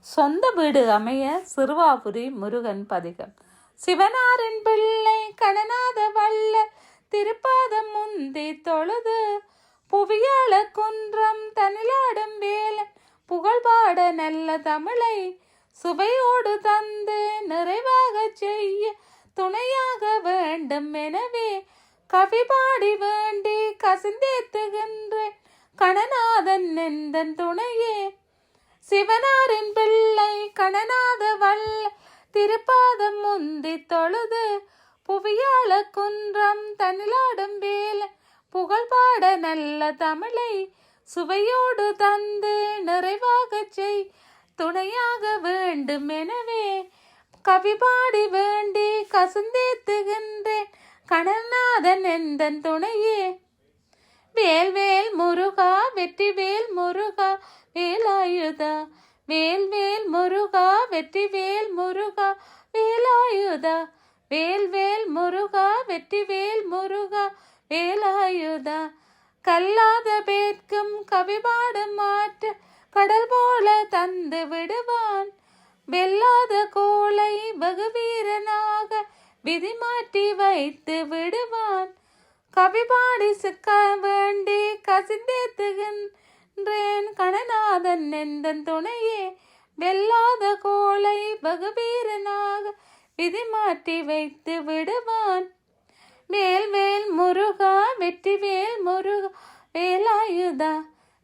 சொந்த வீடு அமைய சிறுவாபுரி முருகன் பதிகம். சிவனாரின் பிள்ளை கணநாத வல்ல திருப்பாதம் முந்தி தொழுது. புவியாள குன்றம் தனிலாடும் வேலன் புகழ்பாட நல்ல தமிழை சுவையோடு தந்து நிறைவாக செய்ய துணையாக வேண்டும் எனவே. கவி பாடி வேண்டி கசிந்தேத்துகின்றேன் கணநாதன் நெந்தன் துணையே. சிவனாரின் பிள்ளை கணநாத வல்ல திருப்பாதம் முந்தி தொழுது புவியால குன்றம் தனிலாடும் வேல் புகழ்பாட நல்ல தமிழை சுவையோடு தந்து நிறைவாக செய் துணையாக வேண்டும் எனவே. கவிபாடி வேண்டி கசந்தேத்துகின்றேன் கணநாதன் எந்தன் துணையே? வேல் வேல் முருகா வெற்றி வேல் முருகா வேலாயுதா. வேல் வேல் முருகா வெற்றி வேல் முருகா வேலாயுதா. வேல் வேல் முருகா வெற்றி வேல் முருகா வேலாயுதா. கல்லாத பேர்க்கும் கவிபாடும் மாற்ற கடல் போல தந்து விடுவான். வெல்லாத கோளை பகுவீரனாக விதி மாற்றி வைத்து விடுவான். கவி பாடி சிக்க வேண்டி கசிந்தேத்துகின்றேன். கணநாதன் எந்தன் துணையே வெல்லாத கோளை பகுவீரனாக விதி மாற்றி வைத்து விடுவான். வேல் வேல் முருகா வெற்றி வேல் முருகா வேலாயுதா.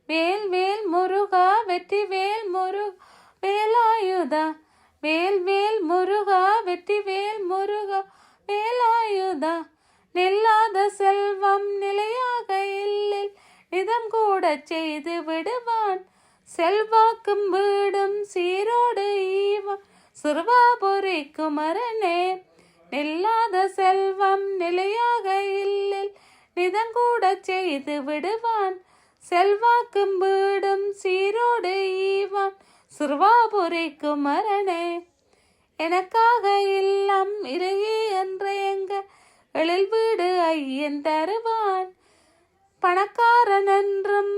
வேல் வேல் முருகா வெற்றி வேல் முருகா வேலாயுதா. வேல் வேல் முருகா வெற்றி வேல் முருகா வேலாயுதா. நில்லாத செல்வம் நிலையாக இல்லை நிதம் கூட செய்து விடுவான். செல்வாக்கும் வீடும் சீரோடு ஈவான் சிறுவாபுரி குமரனே நில்லாத செல்வம் நிலையாக இல்லில் நிதங்கூட செய்து விடுவான். செல்வாக்கும் வீடும் சீரோடு ஈவான் சிறுவாபுரி குமரனே எனக்காக இல்லம் இறையே என்ற எங்க எழில் வீடு ஐயன் தருவான். பணக்காரன் என்றும்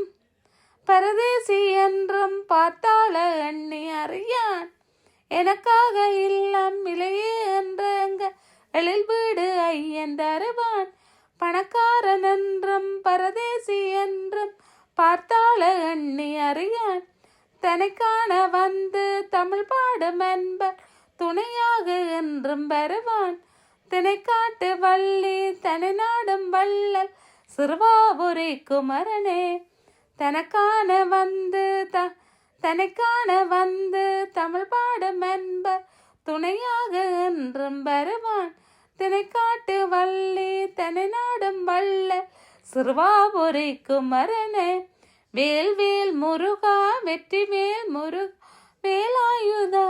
பரதேசி என்றும் பார்த்தாள எண்ணி அறியான். எனக்காக இல்லம் இல்லையே என்றங்க எழில் வீடு ஐயன் தருவான். பணக்காரன் என்றும் பரதேசி என்றும் பார்த்தாள எண்ணி அறியான். தனக்கான வந்து தமிழ் பாடும் என்பர் துணையாக என்றும் வருவான். திணைக்காட்டு வள்ளி தனி நாடும் வள்ளல் சிறுவாபுரி குமரனே. தனக்கான வந்து த தனக்கான வந்து தமிழ் பாடும் என்பர் துணையாக என்றும் வருவான். திணைக்காட்டு வள்ளி தனி நாடும் வள்ளல் சிறுவாபுரி குமரனே. வேல் வேல் முருகா வெற்றி வேல் முருகா வேலாயுதா.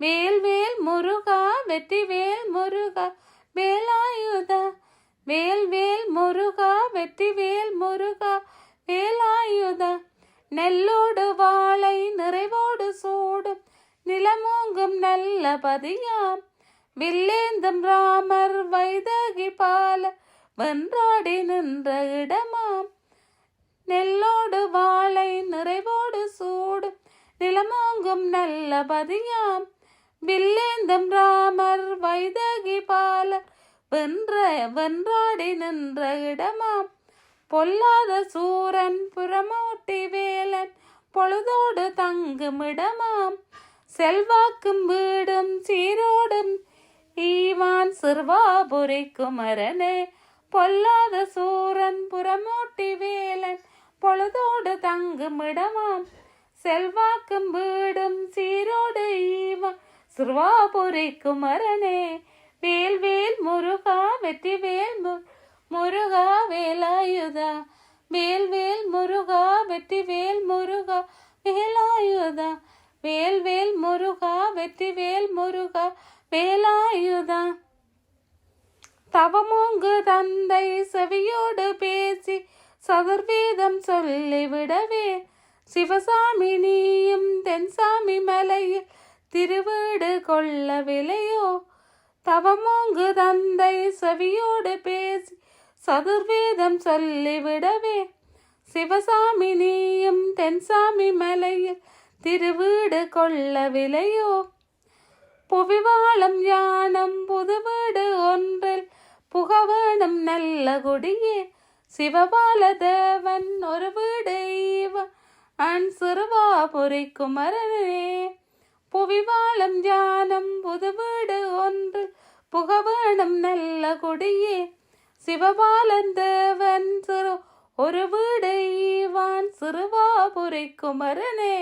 வேல் வேல் முருகா வெற்றி வேல் முருகா வேலாயுதா வேல் வேல் முருகா வெற்றி வேல் முருகா வேலாயுதா நெல்லோடு வாழை நிறைவோடு சூடும். நிலமோங்கும் நல்ல பதியாம். வில்லேந்தும் ராமர் வைதகி பால வென்றாடி நின்ற இடமாம். நெல்லோடு வாழை நிறைவோடு சூடும். நிலமோங்கும் நல்ல பதியாம். வில்லேந்தம் ராமர் வைதகி பால வென்ற வென்றாடி நின்ற இடமாம். பொல்லாத சூரன் புறமோட்டி வேலன் பொழுதோடு தங்கும் இடமாம். செல்வாக்கும் வீடும் சீரோடும் ஈவான் சிறுவாபுரி குமரனே. பொல்லாத சூரன் புறமோட்டி வேலன் பொழுதோடு தங்கும் இடமாம். செல்வாக்கும் வீடும் சீரோடு ஈவான் சிறுவாபுரி குமரனே. வேல்வேல் முருகா வெற்றி வேல் மு முருகா வேலாயுதா வேல் வேல் முருகா வெற்றி வேல் முருகா வேலாயுதா வேல் வேல் முருகா வெற்றி வேல் முருகா வேலாயுதா தவமோங்கு தந்தை செவியோடு பேசி சதுர்வேதம் சொல்லிவிடவே சிவசாமி நீயும் தென்சாமி மலையில் திருவீடு கொள்ளவில்லையோ? தவமோங்கு தந்தை செவியோடு பேசி சதுர்வேதம் சொல்லிவிடவே சிவசாமி நீயும் தென்சாமி மலையில் திருவீடு கொள்ளவில்லையோ புவிவாளம் யானம் புதுவீடு ஒன்றில் புகவேணும் நல்ல குடியே. சிவபால தேவன் ஒரு வீடு அன் சிறுவாபுரி குமரனே புவிவாளம் ஞானம் புதுவீடு ஒன்று புகவேணும் நல்ல குடியே. சிவபாலன் தேவன் சிறு ஒரு வீடு ஈவான் சிறுவாபுரி குமரனே.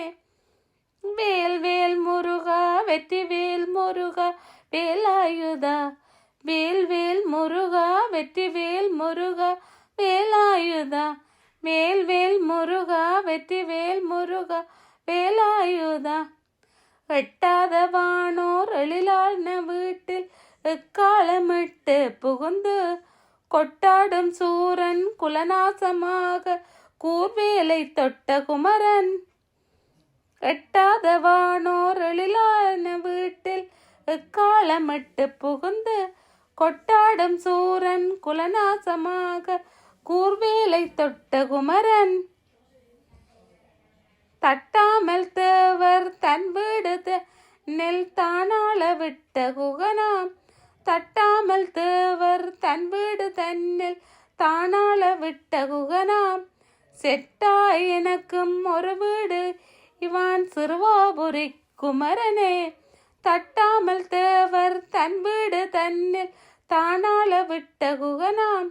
வேல் வேல் முருகா வெற்றி வேல் முருகா வேலாயுதா வேல் வேல் முருகா வெற்றி வேல் முருகா வேலாயுதா மேல் வேல் முருகா வெற்றி வேல் முருகா வேலாயுதா வெட்டாத வானோர் எழிலான வீட்டில் எக்காலமிட்டு புகுந்து கொட்டாடும் சூரன் குலநாசமாக கூர்வேலை தொட்ட குமரன். எட்டாத வானோர் எழிலான வீட்டில் எக்காலமிட்டு புகுந்து கொட்டாடும் சூரன் குலநாசமாக கூர்வேலை தொட்ட குமரன். தட்டாமல் தேவர் தன் வீடு நெல் தானாள விட்ட குகனாம். தட்டாமல் தேவர் தன் வீடு தன்னில் தானால விட்ட குகனாம். செட்டாய் எனக்கும் ஒரு வீடு இவான் சிறுவாபுரி குமரனே. தட்டாமல் தேவர் தன் வீடு தன்னில் தானால விட்ட குகனாம்.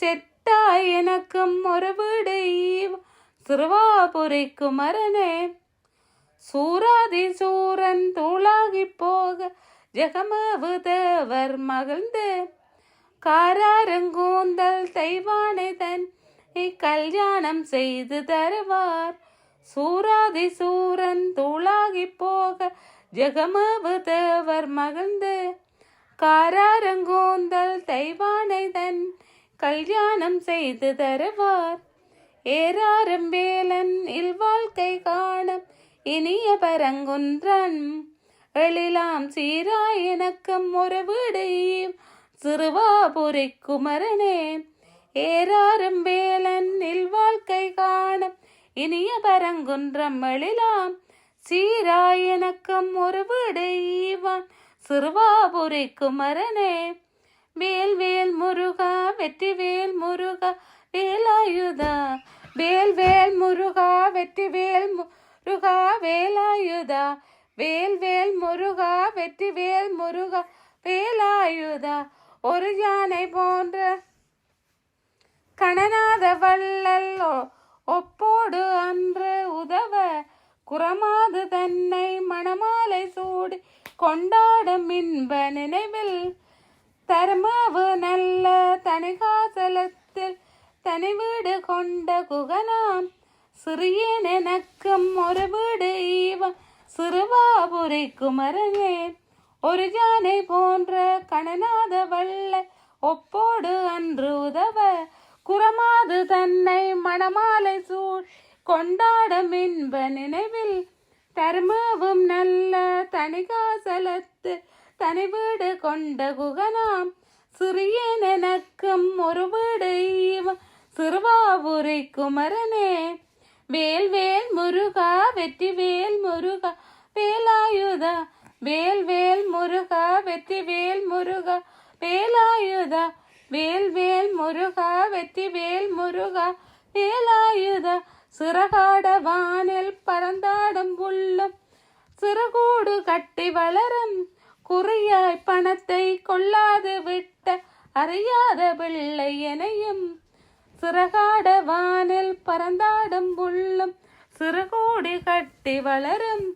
செட்டாய் எனக்கும் ஒரு வீடு சிறுவாபுரி குமரனே. சூராதி சூரன் தூளாகி போக ஜெகமவுதவர் மகிழ்ந்து காராரங்கூந்தல் தெய்வானை தன் கல்யாணம் செய்து தருவார். சூராதி சூரன் தூளாகி போக ஜெகமவுதவர் மகிழ்ந்து காராரங்கூந்தல் தெய்வானை தன் கல்யாணம் செய்து தருவார். ஏராரம் வேலன் இல்வாழ்க்கை காணும் இனிய பரங்குன்றன் எழிலாம் சீராய் எனக்கும் ஒரு விடையும் சிறுவாபுரி குமரனே ஏறாரும் வேலன் நில் வாழ்க்கை காணும். இனிய பரங்குன்றம் எழிலாம் சீராய் எனக்கும் ஒரு வீடையீவான் சிறுவாபுரி குமரனே வேல் வேல் முருகா வெற்றி வேல் முருகா வேலாயுதா வேல் வேல் முருகா வெற்றி வேல் முருகா வேலாயுதா வேல் வேல் முருகா வெற்றி வேல் முருகா வேலாயுதா ஒரு யானை போன்ற கணநாத வள்ளல் ஒப்போடு அன்று உதவ குறமாது தன்னை மணமாலை சூடி கொண்டாடும் இன்ப நினைவில் தர்மாவு நல்ல தனிகாசலத்தில் தனி வீடு கொண்ட குகனாம் சிறியன் எனக்கும் ஒரு வீடு ஈவன் சிறுவாபுரி குமரனே ஒரு ஜானை போன்ற கணநாத வல்ல ஒப்போடு அன்று உதவ குரமாது தன்னை மணமாலை சூழ் கொண்டாடும் இன்ப நினைவில் தர்மவும் நல்ல தனிகாசலத்து தனி வீடு கொண்ட குகனாம். சிறியன் எனக்கும் ஒரு வீடு ஈவ குமரனே வேல் வேல் முருகா வெற்றி வேல் முருகா வேலாயுதா வேல் வேல் முருகா வெத்தி வேல் முருகா. வேலாயுதா வேல் வேல் முருகா வெத்தி வேல் முருகா. வேலாயுதா சிறகாட வானில் பறந்தாடும் புல்லும் சிறுகூடு கட்டி வளரும் குறியாய் பணத்தை கொள்ளாது விட்ட அறியாத பிள்ளை எனையும். சிறகாட வானில் பறந்தாடும் புல்லும் சிறுகூடி கட்டி வளரும்.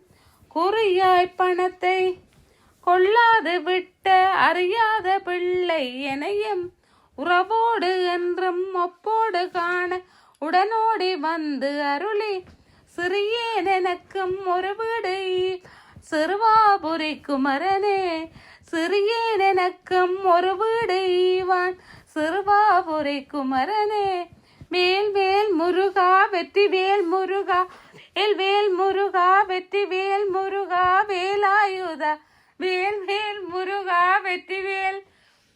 குறியாய் பணத்தை கொள்ளாது விட்ட அறியாத பிள்ளை எனையும் உறவோடு என்றும் ஒப்போடு காண உடனோடி வந்து அருளி சிறியேன் எனக்கும் ஒரு வீடு சிறுவாபுரி குமரனே சிறியேன் எனக்கும் ஒரு வீடு ஈவான் சிறுவாபுரி குமரனே வேல் வேல் முருகா வெற்றி வேல் முருகா வேல் வேல் முருகா வெற்றி வேல் முருகா வேலாயுதா வேல் வேல் முருகா வெற்றி வேல்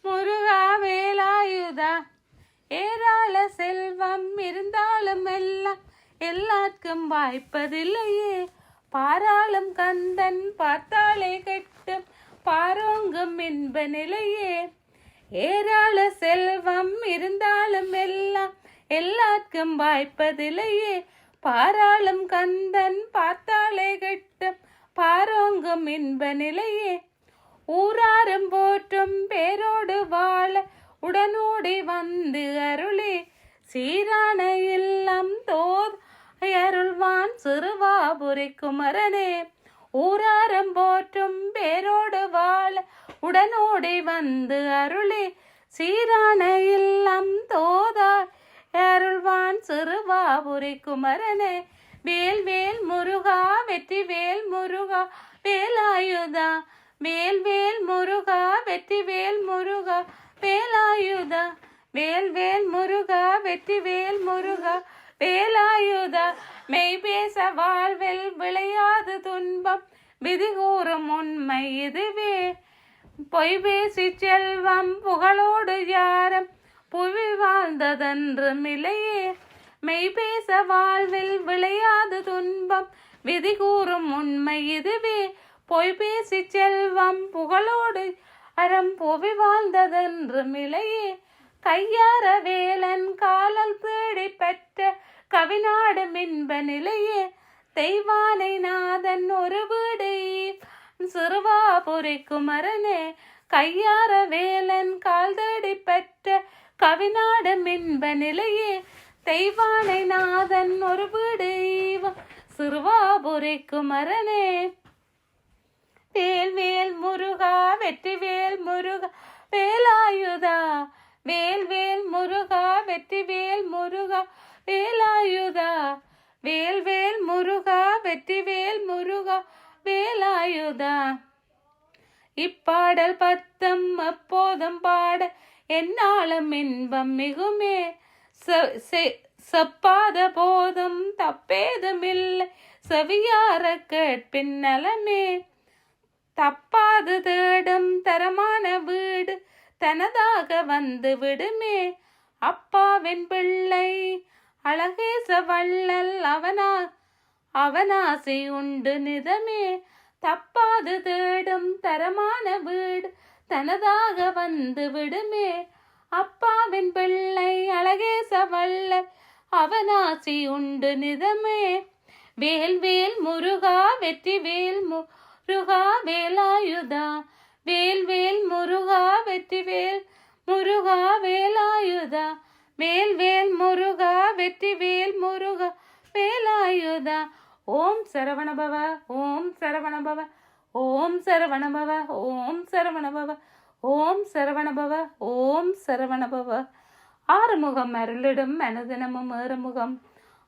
முருகா வேலாயுதா. ஏராள செல்வம் இருந்தாலும் எல்லாம் எல்லாருக்கும் வாய்ப்பதில்லையே. பாராளும் கந்தன் பார்த்தாலே கெட்டும் பாரோங்கும் இன்ப நிலையே. ஏராள செல்வம் இருந்தாலும் எல்லாம் எல்லாருக்கும் வாய்ப்பதில்லையே. பாராளும் கந்தன் பார்த்தாலே கெட்டும். பாரோங்கும் இன்ப நிலையே. ஊராரும் போற்றும் பேரோடு வாழ உடனோடி வந்து அருளே. சீரான இல்லம் தோத் அருள்வான் சிறுவாபுரி குமரனே. ஊராரம் போற்றும் பேரோடு வாழ உடனோடி வந்து அருளே. சீரான இல்லம் தோதாய் அருள்வான் சிறுவாபுரி குமரனே. வேல் வேல் முருகா வெற்றி வேல் முருகா வேலாயுதா. வேல் வேல் முருகா வெற்றி வேல் முருகா வேலாயுதா. வேல் வேல் முருகா வெற்றி வேல் முருகா வேலாயுதா. மெய் பேச வாழ்வில் விளையாது துன்பம் விதி கூறும் உண்மை இதுவே. பொய் பேசி செல்வம் புகழோடு யாரும்? புவி வாழ்ந்ததென்று மிலையே மெய் பேச வாழ்வில் விளையாது துன்பம் விதி கூறும் உண்மை இதுவே. பொய் பேசி செல்வம் புகழோடு அறம் புவி வாழ்ந்ததென்று மிலையே கையார வேலன் காலல் தேடி பெற்ற கவிநாடு மின்ப நிலையே. தெய்வானை நாதன் ஒரு வீடு சிறுவாபுரி குமரனே கையார வேலன் கால் தேடி பெற்ற கவிநாடம் என்ப நிலையே தெய்வானை நாதன் ஒரு வீடு சிறுவாபுரி குமரனே வேல் வேல் முருகா வெற்றி வேல் முருகா வேலாயுதா. வேல் வேல் முருகா வெற்றி வேல் முருகா வேலாயுதா. வேல் வேல் முருகா வெற்றி வேல் முருகா வேலாயுதா. இப்பாடல் பத்தம் அப்போதும் பாட என்னாலும் இன்பம் மிகுமே? செப்பாத போதும் தப்பேதுமில்லை செவியார கேட்பின் நலமே? தப்பாது தேடும் தரமான வீடு தனதாக வந்து விடுமே? அப்பாவின் பிள்ளை அழகேச வள்ளல் அவனா அவனாசி உண்டு நிதமே? தப்பாது தேடும் தரமான வீடு தனதாக வந்து விடுமே. அப்பாவின் பிள்ளை அழகேச வள்ளல் அவனாசி உண்டு நிதமே. வேல் வேல் முருகா வெற்றி வேல் முருகா வேலாயுதா. வேல் வேல் முருகா வெற்றி வேல் முருகா வேலாயுதா. வேல் வேல் முருகா வெற்றி வேல் முருகா வேலாயுதா. ஓம் சரவணபவ ஓம் சரவணபவ ஓம் சரவணபவ ஓம் சரவணபவ ஓம் சரவணபவ ஓம் சரவணபவ. ஆறுமுகம் அருளிடும் அனுதினமும் ஏறுமுகம்.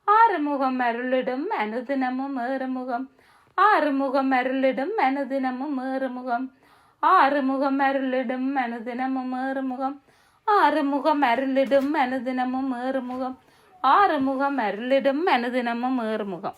ஆறுமுகம் அருளிடும் அனுதினமும் ஏறுமுகம். ஆறுமுகம் அருளிடும் அனுதினமும் ஏறுமுகம். ஆறுமுகம் அருளிடும் அனுதினமும் ஏறுமுகம். ஆறுமுகம் அருளிடும் அனுதினமும் ஏறுமுகம். ஆறுமுகம் அருளிடும் அனுதினமும் ஏறுமுகம்.